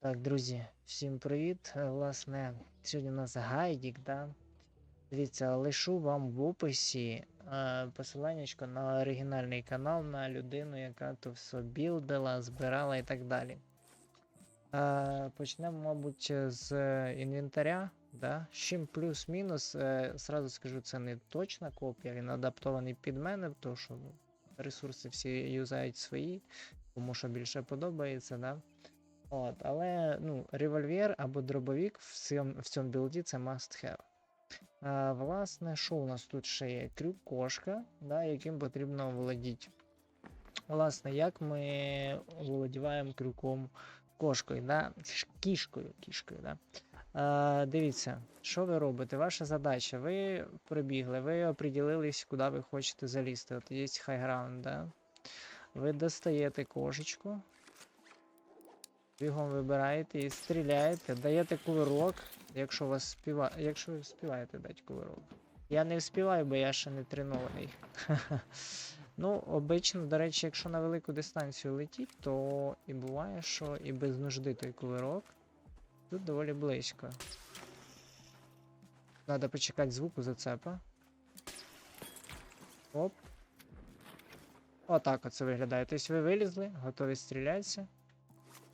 Так, друзі, всім привіт. Е, Власне, сьогодні у нас гайдік, да? Дивіться, лишу вам в описі е, посиланнячко на оригінальний канал на людину, яка то все білдила, збирала і так далі. Е, почнемо, мабуть, з інвентаря. Да? З чим плюс-мінус, е, сразу скажу, це не точна копія, він адаптований під мене, тому що ну, ресурси всі юзають свої, кому що більше подобається, да? От, але ну, револьвер або дробовик в цьому, в цьому білді це must have. А, власне, що у нас тут ще є? Крюк кошка, да, яким потрібно володіти. Власне, як ми володіваємо крюком кошкою, да? Кішкою, кішкою, да? А, дивіться, що ви робите? Ваша задача. Ви прибігли, ви оприділились, куди ви хочете залізти. От є хайграунд, да? Ви достаєте кошечку, Бігом вибираєте і стріляєте, даєте кувирок, якщо вас співа... якщо ви співаєте дати кувирок. Я не вспіваю, бо я ще не тренований. ну, обично, до речі, якщо на велику дистанцію летіть, то і буває, що і без нужди той кувирок. Тут доволі близько. Надо почекати звуку зацепа. Оп. Отак оце виглядає. Тобто ви вилізли, готові стрілятися.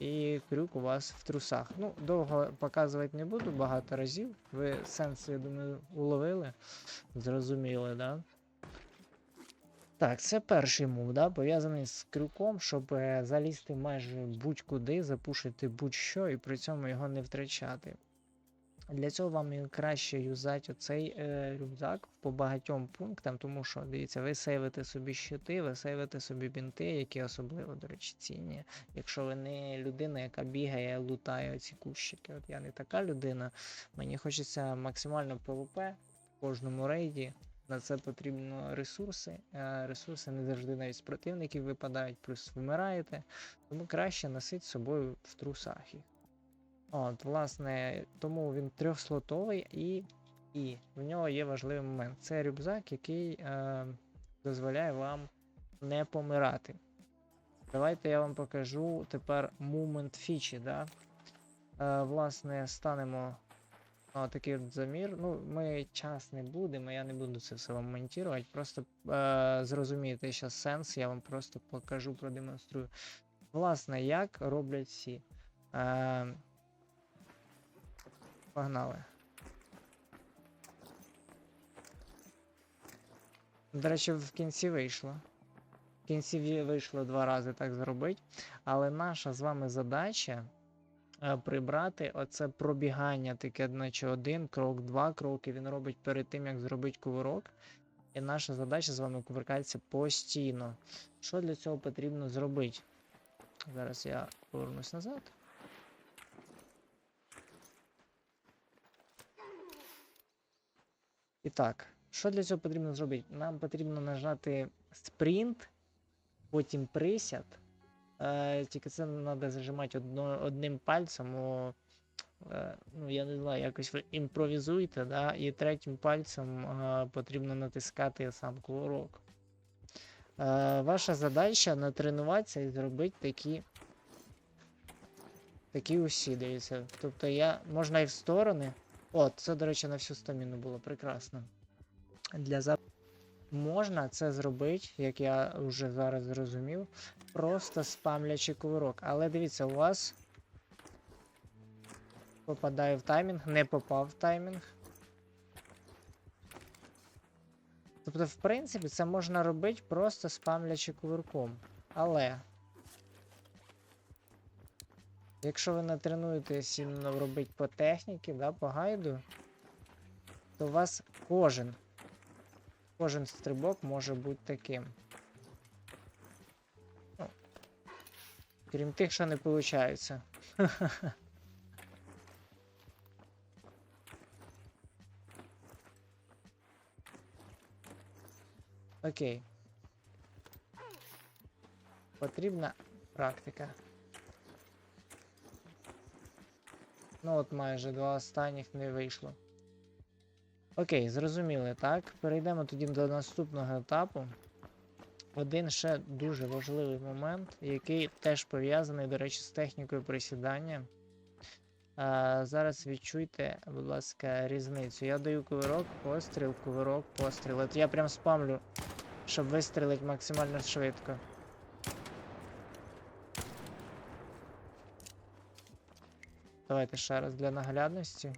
І крюк у вас в трусах. Ну, довго показувати не буду багато разів. Ви сенс, я думаю, уловили. Зрозуміли, да? Так, це перший мув, да, пов'язаний з крюком, щоб е, залізти майже будь-куди, запушити будь-що і при цьому його не втрачати. Для цього вам краще юзати оцей е, рюкзак по багатьом пунктам, тому що, дивіться, ви сейвите собі щити, ви сейвите собі бінти, які особливо, до речі, цінні. Якщо ви не людина, яка бігає, лутає ці кущики. От я не така людина. Мені хочеться максимально ПВП в кожному рейді. На це потрібно ресурси. Ресурси не завжди навіть з противників випадають, плюс вмираєте. Тому краще носити з собою в трусах їх. От, власне, тому він трьохслотовий і, і в нього є важливий момент. Це рюкзак, який е, дозволяє вам не помирати. Давайте я вам покажу тепер момент фічі. Да? Е, власне, станемо на такий замір. Ну, ми час не будемо, я не буду це все вам монтувати. Просто е, зрозумієте зараз сенс, я вам просто покажу, продемонструю. Власне, як роблять всі. Е, Погнали. До речі, в кінці вийшло. В кінці вийшло два рази так зробити. Але наша з вами задача е, прибрати оце пробігання, таке, наче один крок, два кроки він робить перед тим, як зробити кувирок. І наша задача з вами кувиркатися постійно. Що для цього потрібно зробити? Зараз я повернусь назад. І так, що для цього потрібно зробити? Нам потрібно нажати спринт, потім присяд. Е, тільки це треба зажимати одно, одним пальцем. О, е, ну, я не знаю, якось ви імпровізуйте, да? і третім пальцем е, потрібно натискати сам курок. Е, ваша задача натренуватися і зробити такі. Такі усі, дивіться. Тобто я можна і в сторони. О, це, до речі, на всю стаміну було прекрасно. Для зап... Можна це зробити, як я вже зараз зрозумів, просто спамлячи кувирок. Але дивіться, у вас попадає в таймінг, не попав в таймінг. Тобто, в принципі, це можна робити просто спамлячи кувирком. Але. Якщо ви натренуєтесь іменно робити по техніці, да, по гайду, то у вас кожен, кожен стрибок може бути таким. Ну, крім тих, що не виходить. Окей. Потрібна практика. Ну от майже два останніх не вийшло. Окей, зрозуміли, так. Перейдемо тоді до наступного етапу. Один ще дуже важливий момент, який теж пов'язаний, до речі, з технікою присідання. А, зараз відчуйте, будь ласка, різницю. Я даю кувирок, постріл, кувирок, постріл. От я прям спамлю, щоб вистрілити максимально швидко. Давайте ще раз для наглядності.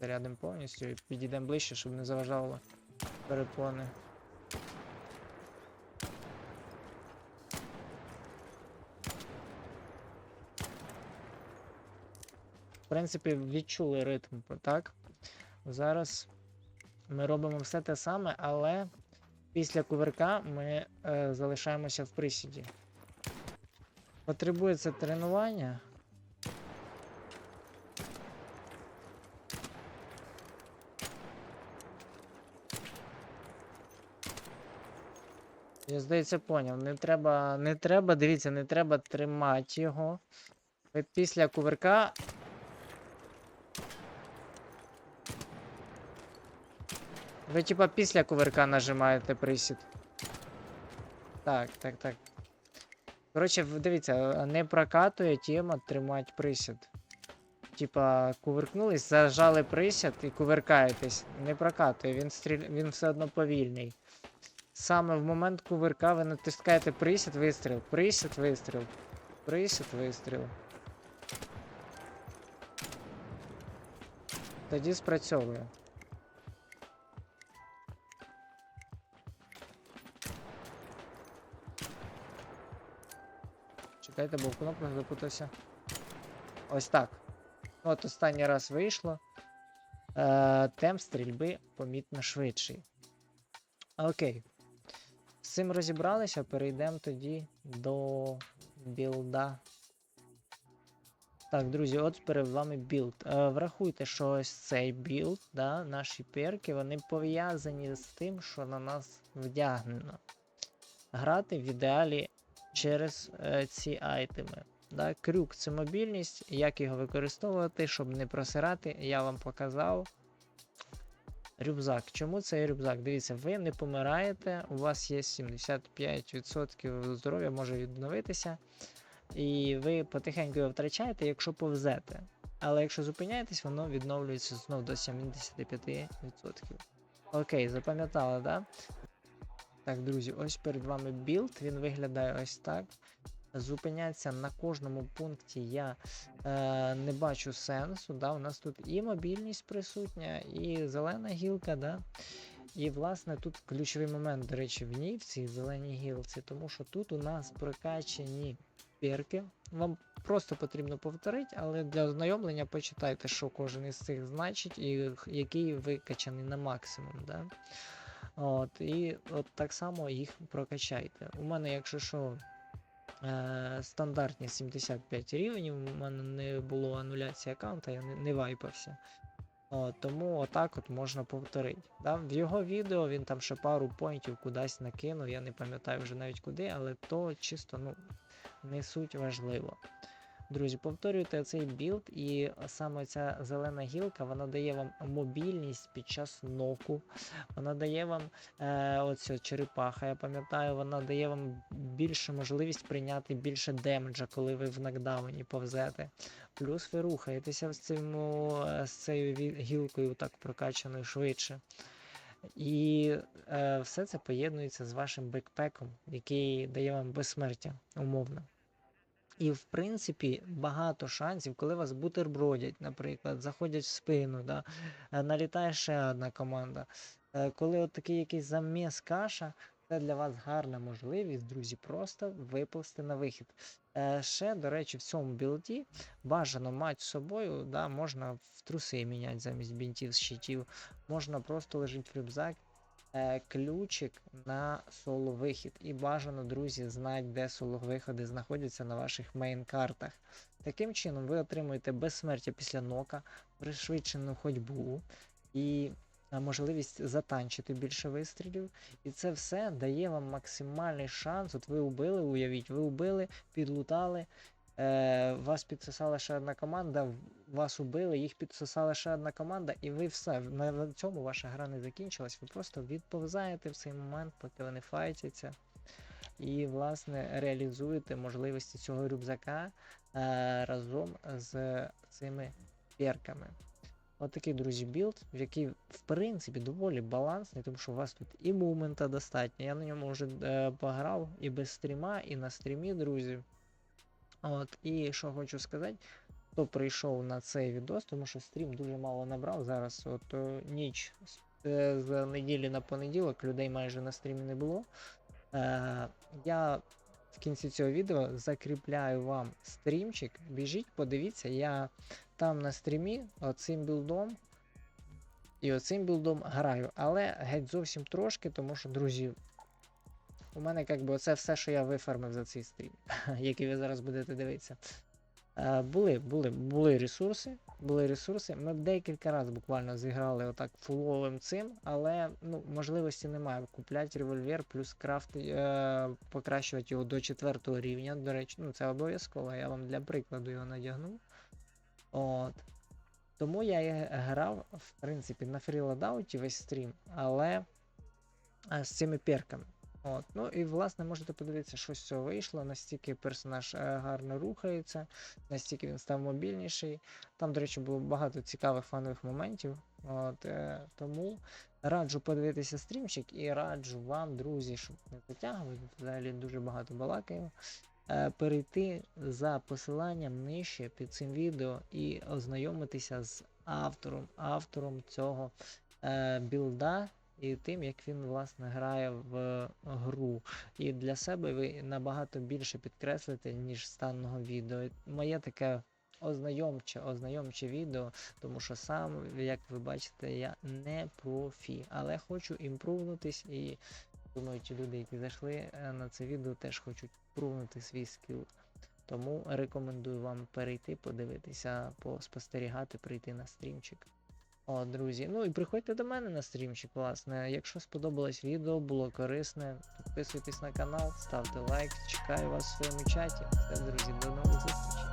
Зарядимо повністю і підійдемо ближче, щоб не заважало перепони. В принципі, відчули ритм, так? Зараз ми робимо все те саме, але після кувирка ми е, залишаємося в присіді. Потребується тренування. Я здається, поняв. Не треба, не треба, дивіться, не треба тримати його. Ви після кувирка. Ви типа після кувирка нажимаєте присід. Так, так, так. Коротше, дивіться, не прокатує тема тримати присід. Типа, кувиркнулись, зажали присід і кувиркаєтесь. Не прокатує, він, стріль... він все одно повільний. Саме в момент кувирка ви натискаєте присід, вистріл, присід, вистріл, присід, вистріл. Тоді спрацьовує. Чекайте, бо в кнопках запутався. Ось так. От останній раз вийшло. Е, темп стрільби помітно швидший. Окей. Цим розібралися, перейдемо тоді до білда. Так, друзі, от перед вами білд. Е, врахуйте, що ось цей білд, да, наші перки, вони пов'язані з тим, що на нас вдягнено. Грати в ідеалі через е, ці айтеми. Да? Крюк це мобільність, як його використовувати, щоб не просирати, я вам показав. Рюкзак. Чому цей рюкзак? Дивіться, ви не помираєте, у вас є 75% здоров'я може відновитися. І ви потихеньку його втрачаєте, якщо повзете. Але якщо зупиняєтесь, воно відновлюється знов до 75%. Окей, запам'ятали, да? Так, друзі, ось перед вами білд, він виглядає ось так. Зупинятися на кожному пункті я е, не бачу сенсу. Да? У нас тут і мобільність присутня, і зелена гілка. Да? І, власне, тут ключовий момент, до речі, в ній, в цій зеленій гілці, тому що тут у нас прокачені перки. Вам просто потрібно повторити, але для ознайомлення почитайте, що кожен із цих значить, і який викачаний на максимум. Да? От, і от так само їх прокачайте. У мене, якщо що, стандартні 75 рівнів, у мене не було ануляції аккаунта, я не, не вайпався. О, тому отак от можна повторити. Да? В його відео він там ще пару поінтів кудись накинув, я не пам'ятаю вже навіть куди, але то чисто ну, не суть важливо. Друзі, повторюйте цей білд, і саме ця зелена гілка вона дає вам мобільність під час ноку. Вона дає вам е, оця черепаха, я пам'ятаю, вона дає вам більше можливість прийняти більше демеджа, коли ви в нокдауні повзете. Плюс ви рухаєтеся з, цим, е, з цією гілкою так прокачаною швидше. І е, все це поєднується з вашим бекпеком, який дає вам безсмертя, умовно. І, в принципі, багато шансів, коли вас бутербродять, наприклад, заходять в спину, да, е, налітає ще одна команда. Е, Коли от такий якийсь заміс каша, це для вас гарна можливість, друзі, просто виплисти на вихід. Е, Ще, до речі, в цьому білді бажано мати з собою, да, можна в труси міняти замість бінтів з щитів, можна просто лежить в рюкзак ключик на соло-вихід. І бажано, друзі, знати, де соло-виходи знаходяться на ваших мейн-картах. Таким чином, ви отримуєте безсмертя після нока, пришвидшену ходьбу і е, можливість затанчити більше вистрілів. І це все дає вам максимальний шанс. От ви убили, уявіть, ви убили, підлутали. Е, вас підсосала ще одна команда, вас убили, їх підсосала ще одна команда, і ви все. На цьому ваша гра не закінчилась. Ви просто відповзаєте в цей момент, поки вони файтяться. і, власне, реалізуєте можливості цього рюкзака е, разом з цими перками. Отакий, друзі, білд, в який, в принципі, доволі балансний, тому що у вас тут і мумента достатньо. Я на ньому вже е, пограв і без стріма, і на стрімі, друзі. От, і що хочу сказати, хто прийшов на цей відос, тому що стрім дуже мало набрав. Зараз от е, ніч з, е, з неділі на понеділок, людей майже на стрімі не було. Е, я в кінці цього відео закріпляю вам стрімчик. Біжіть, подивіться, я там на стрімі оцим білдом і оцим білдом граю. Але геть зовсім трошки, тому що, друзі, у мене якби оце все, що я вифармив за цей стрім, який ви зараз будете дивитися. Е, були, були, були ресурси. Були ресурси. Ми декілька разів буквально зіграли отак фуловим цим, але ну, можливості немає. Купляти револьвер, плюс крафт, е, покращувати його до четвертого рівня. До речі, ну це обов'язково. Я вам для прикладу його надягну. От. Тому я грав, в принципі, на фріладауті весь стрім, але е, з цими перками. От. Ну і власне можете подивитися, що з цього вийшло, настільки персонаж е, гарно рухається, настільки він став мобільніший. Там, до речі, було багато цікавих фанових моментів. От, е, тому раджу подивитися стрімчик і раджу вам, друзі, щоб не затягувати, взагалі дуже багато балакаємо. е, Перейти за посиланням нижче під цим відео і ознайомитися з автором, автором цього е, білда і тим, як він власне грає в гру. І для себе ви набагато більше підкреслите, ніж з даного відео. Моє таке ознайомче, ознайомче відео, тому що сам, як ви бачите, я не профі, але хочу імпрувнутись і думаю, ті люди, які зайшли е, на це відео, теж хочуть прувнути свій скіл. Тому рекомендую вам перейти, подивитися, поспостерігати, прийти на стрімчик. О, друзі, ну і приходьте до мене на стрімчик, власне. Якщо сподобалось відео, було корисне, підписуйтесь на канал, ставте лайк, чекаю вас в своєму чаті. Все, друзі, до нових зустрічей.